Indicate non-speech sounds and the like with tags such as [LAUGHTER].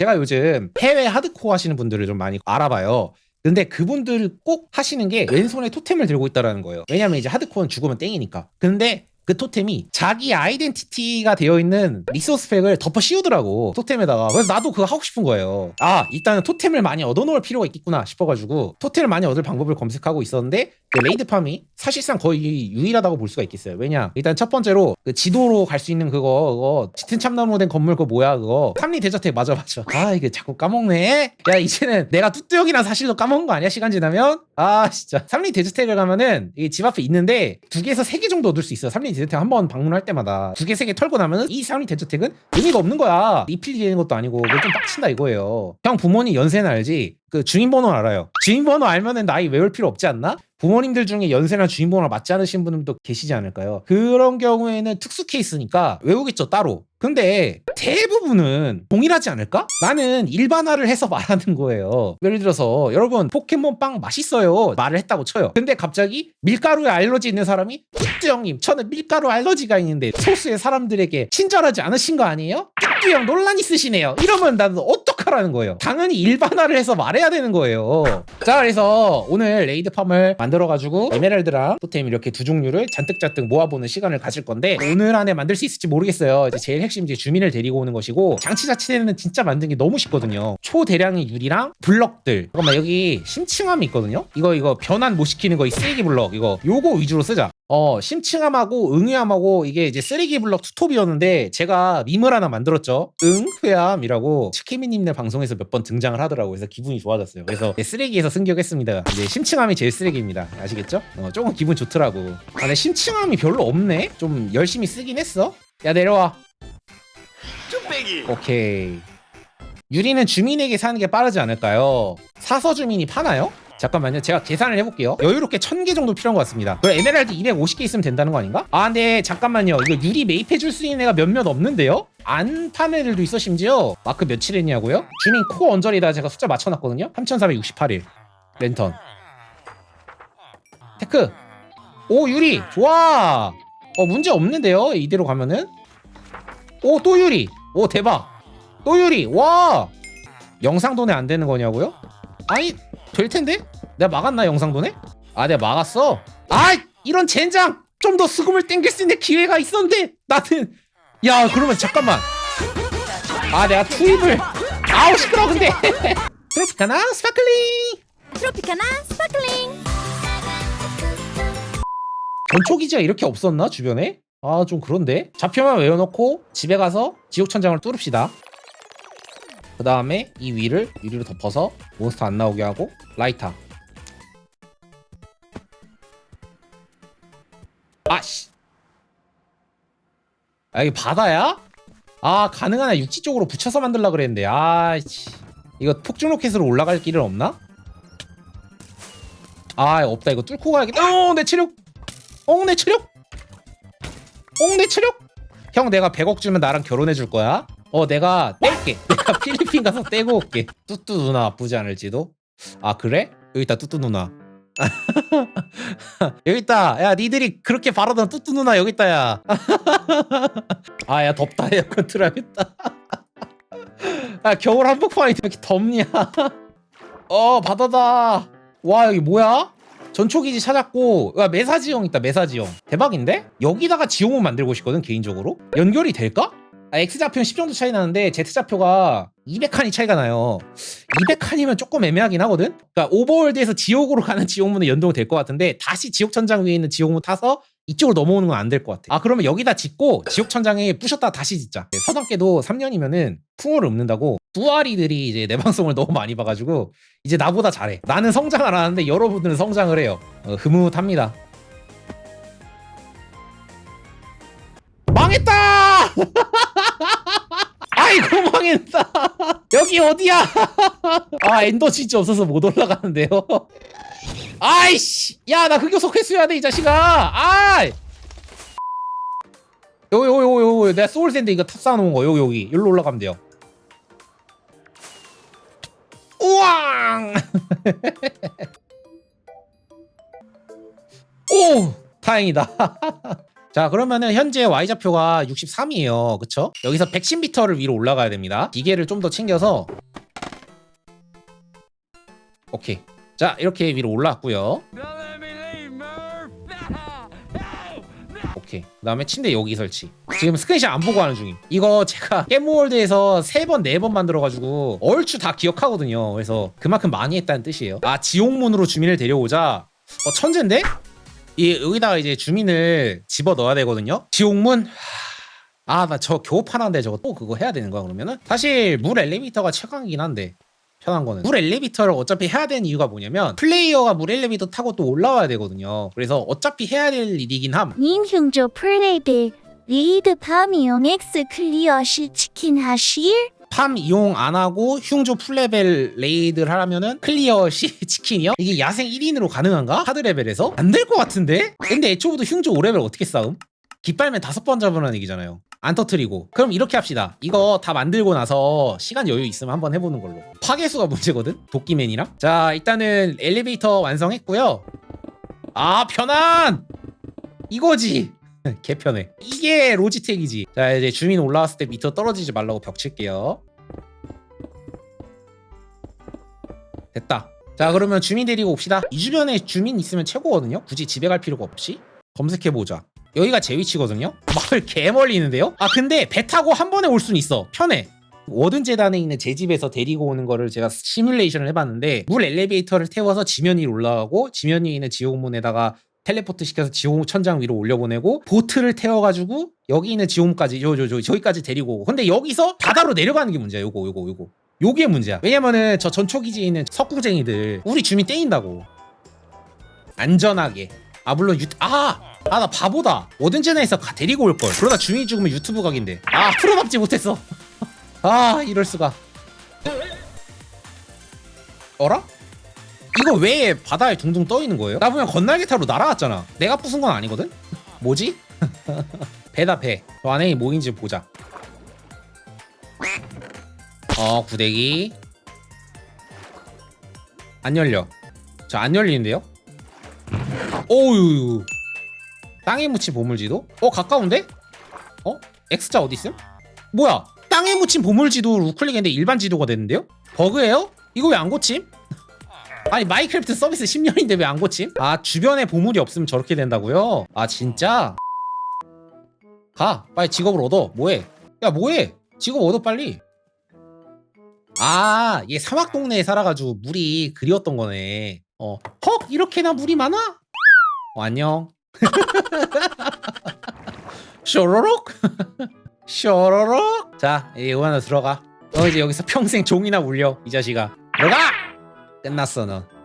제가 요즘 해외 하드코어 하시는 분들을 좀 많이 알아봐요. 근데 그분들 꼭 하시는 게 왼손에 토템을 들고 있다라는 거예요. 왜냐면 이제 하드코어는 죽으면 땡이니까. 근데 그 토템이 자기 아이덴티티가 되어 있는 리소스 팩을 덮어 씌우더라고 토템에다가. 그래서 나도 그거 하고 싶은 거예요. 아 일단은 토템을 많이 얻어놓을 필요가 있겠구나 싶어가지고 토템을 많이 얻을 방법을 검색하고 있었는데 그 레이드팜이 사실상 거의 유일하다고 볼 수가 있겠어요. 왜냐 일단 첫 번째로 그 지도로 갈 수 있는 그거 그거 짙은 참나무로 된 건물 그거 뭐야 그거. 삼리 대저택. 맞아 맞아. 아 이게 자꾸 까먹네. 야 이제는 내가 뚜뚜역이란 사실도 까먹은 거 아니야 시간 지나면? 아 진짜. 삼리 대저택을 가면은 이게 집 앞에 있는데 두 개에서 세 개 정도 얻을 수 있어요 삼리 대저택 한 번 방문할 때마다 두 개 세 개 털고 나면은 이 삼리 대저택은 의미가 없는 거야. 리필이 되는 것도 아니고 이거 좀 빡친다 이거예요. 형 부모님 연세는 알지 그 주민번호 알아요 주민번호 알면은 나이 외울 필요 없지 않나? 부모님들 중에 연세나 주민번호가 맞지 않으신 분들도 계시지 않을까요? 그런 경우에는 특수 케이스니까 외우겠죠 따로 근데 대부분은 동일하지 않을까? 나는 일반화를 해서 [LAUGHS] 말하는 거예요. 예를 들어서 여러분 포켓몬 빵 맛있어요 말을 했다고 쳐요. 근데 갑자기 밀가루에 알러지 있는 사람이 뚜뚜 형님 저는 밀가루 알러지가 있는데 소수의 사람들에게 친절하지 않으신 거 아니에요? 뚜뚜 형 논란 있으시네요. 이러면 나는 어떡하라는 거예요. 당연히 일반화를 해서 말해야 되는 거예요. 자 그래서 오늘 레이드 팜을 만들어가지고 에메랄드랑 토템 이렇게 두 종류를 잔뜩잔뜩 모아보는 시간을 가질 건데 오늘 안에 만들 수 있을지 모르겠어요. 이제 제일 핵심 이제 주민을 데리고 오는 것이고 장치 자체는 진짜 만든 게 너무 쉽거든요. 초대량의 유리랑 블럭들. 잠깐만 여기 심층함이 있거든요. 이거 이거 변환 못 시키는 거 이 쓰레기 블럭 이거 요거 위주로 쓰자. 어 심층함하고 응회함하고 이게 이제 쓰레기 블럭 투톱이었는데 제가 밈을 하나 만들었죠. 응회함이라고 치키미님네 방송에서 몇 번 등장을 하더라고요. 그래서 기분이 좋아졌어요. 그래서 네, 쓰레기에서 승격했습니다. 이제 심층함이 제일 쓰레기입니다. 아시겠죠? 어, 조금 기분 좋더라고. 아, 근데 심층함이 별로 없네. 좀 열심히 쓰긴 했어. 야 내려와. 쭈빼기 오케이. 유리는 주민에게 사는 게 빠르지 않을까요? 사서 주민이 파나요? 잠깐만요. 제가 계산을 해볼게요. 여유롭게 1000개 정도 필요한 것 같습니다. 그럼 에메랄드 250개 있으면 된다는 거 아닌가? 아, 근데 잠깐만요. 이거 유리 매입해줄 수 있는 애가 몇몇 없는데요? 안 파는 애들도 있어, 심지어. 마크 며칠 했냐고요? 주민 코 언저리다 제가 숫자 맞춰놨거든요? 3468일. 랜턴. 테크. 오, 유리. 좋아. 어, 문제 없는데요? 이대로 가면은? 오, 또 유리. 오, 대박. 또 유리. 와. 영상 돈에 안 되는 거냐고요? 아니, 될 텐데? 내가 막았나 영상 돈에? 아, 내가 막았어. 아, 이런 젠장. 좀 더 수금을 땡길 수 있는 기회가 있었는데 나는 야, 그러면 잠깐만. 아, 내가 투입을 아우 시끄러 근데. [LAUGHS] 트로피카나 스파클링. 트로피카나 스파클링 전초기지가 이렇게 없었나 주변에? 아 좀 그런데 좌표만 외워놓고 집에 가서 지옥천장을 뚫읍시다 그 다음에 이 위를 유리로 덮어서 몬스터 안 나오게 하고 라이터 아씨 아 이게 바다야? 아 가능하나 육지 쪽으로 붙여서 만들라 그랬는데 아씨 이거 폭죽 로켓으로 올라갈 길은 없나? 아 없다 이거 뚫고 가야겠다 어내 체력 엉내 체력? 엉내 체력? 형 내가 100억 주면 나랑 결혼해 줄 거야? 어 내가 뗄게. [LAUGHS] 내가 필리핀 가서 떼고 올게. 뚜뚜 누나 아프지 않을지도? 아 그래? 여기 있다 뚜뚜 누나. [LAUGHS] 여기 있다. 야 니들이 그렇게 바라던 뚜뚜 누나 여기 있다 야 아 [LAUGHS] 야 덥다. 에어컨 틀어야겠다. 야 겨울 한복판이 이렇게 덥냐? 어 바다다. 와 여기 뭐야? 전초기지 찾았고. 야 메사지형 있다 메사지형. 대박인데? 여기다가 지형을 만들고 싶거든 개인적으로. 연결이 될까? 아, X좌표는 10 정도 차이 나는데 Z좌표가 200칸이 차이가 나요. 200칸이면 조금 애매하긴 하거든? 그러니까 오버월드에서 지옥으로 가는 지옥문은 연동이 될 것 같은데 다시 지옥 천장 위에 있는 지옥문 타서 이쪽으로 넘어오는 건 안 될 것 같아. 아 그러면 여기다 짓고 지옥 천장에 부셨다 다시 짓자. 네, 서당께도 3년이면은 풍어를 읊는다고 뚜아리들이 이제 내 방송을 너무 많이 봐가지고 이제 나보다 잘해. 나는 성장을 안 하는데 여러분들은 성장을 해요. 어, 흐뭇합니다. 망했다 [LAUGHS] 망했다. [LAUGHS] 여기 어디야? [LAUGHS] 아 엔더 진짜 없어서 못 올라가는데요? [LAUGHS] 아이씨! 야 나 흑요석 회수해야 돼 이 자식아! 아이! 요요 요 요 요 내가 소울 샌드 이거 탑 쌓아놓은 거 여기 여기. 여기로 올라가면 돼요. 우왕! 오! 다행이다 자 그러면은 현재 y좌표가 63이에요. 그쵸? 여기서 110m를 위로 올라가야 됩니다. 기계를 좀 더 챙겨서. 오케이. 자 이렇게 위로 올라왔고요. 오케이. 그 다음에 침대 여기 설치. 지금 스크린샷 안 보고 하는 중임. 이거 제가 [LAUGHS] 게임월드에서 세번네번 만들어가지고 얼추 다 기억하거든요. 그래서 그만큼 많이 했다는 뜻이에요. 아 지옥문으로 주민을 데려오자. 어 천재인데? 이 여기다가 이제 주민을 집어 넣어야 되거든요. 지옥문? 아 나저 겨우 파는데 저거 또 그거 해야 되는 거야 그러면은? 사실 물 엘리베이터가 최강이긴 한데 편한 거는. 물 엘리베이터를 어차피 해야 되는 이유가 뭐냐면 플레이어가 물 엘리베이터 타고 또 올라와야 되거든요. 그래서 어차피 해야 될 일이긴 함. 닌흉조 플레이드 리드 파미용 X 클리어 시 치킨 하실? 팜 이용 안 하고 흉조 풀레벨 레이드를 하려면은 클리어 [LAUGHS] 시 치킨이요? 이게 야생 1인으로 가능한가? 하드 레벨에서? 안 될 것 같은데? 근데 애초부터 흉조 5레벨 어떻게 싸움? 깃발면 다섯 번 잡으라는 얘기잖아요. 안 터트리고. 그럼 이렇게 합시다. 이거 다 만들고 나서 시간 여유 있으면 한번 해보는 걸로. 파괴수가 문제거든? 도끼맨이랑. 자, 일단은 엘리베이터 완성했고요. 아, 편안! 이거지! [LAUGHS] 개 편해. 이게 로지텍이지. 자, 이제 주민 올라왔을 때 밑으로 떨어지지 말라고 벽 칠게요. 됐다. 자, 그러면 주민 데리고 옵시다. 이 주변에 주민 있으면 최고거든요. 굳이 집에 갈 필요가 없이. 검색해 보자. 여기가 제 위치거든요. 마을 개 멀리 있는데요. 아 근데 배 타고 한 번에 올 수는 있어. 편해. 워든 재단에 있는 제 집에서 데리고 오는 거를 제가 시뮬레이션을 해봤는데 물 엘리베이터를 태워서 지면 위로 올라가고 지면 위에 있는 지옥문에다가 텔레포트 시켜서 지옥 천장 위로 올려보내고 보트를 태워가지고 여기 있는 지옥문까지 요, 요, 요, 저기까지 데리고 근데 여기서 바다로 내려가는 게 문제야 요거 요거 요거. 요게 문제야. 왜냐면은 저 전초기지에 있는 석궁쟁이들 우리 주민 떼인다고. 안전하게. 아 물론 유... 아! 아 나 바보다. 워든제나에서 가- 데리고 올걸. 그러다 주민이 죽으면 유튜브 각인데. 아 풀어잡지 못했어. [LAUGHS] 아 이럴수가. 어라? 이거 왜 바다에 둥둥 떠 있는 거예요? 나 그냥 건날개 타로 날아갔잖아 내가 부순 건 아니거든? 뭐지? [LAUGHS] 배다 배 저 안에 뭐인지 보자 어 구데기 안 열려 저 안 열리는데요? 오유 땅에 묻힌 보물지도? 어 가까운데? 어? X자 어디 있음? 뭐야 땅에 묻힌 보물지도 우클릭했는데 일반 지도가 됐는데요? 버그예요? 이거 왜 안 고침? 아니 마이크래프트 서비스 10년인데 왜 안 고침? 아 주변에 보물이 없으면 저렇게 된다고요? 아 진짜? 가 빨리 직업을 얻어 뭐해 야 뭐해 직업 얻어 빨리 아, 얘 사막 동네에 살아가지고 물이 그리웠던 거네. 어, 헉, 이렇게나 물이 많아? 어, 안녕. [LAUGHS] 쇼로록? [LAUGHS] 쇼로록? 자, 이 요한아 들어가. 너 이제 여기서 평생 종이나 울려, 이 자식아. 들어가! 끝났어, 너.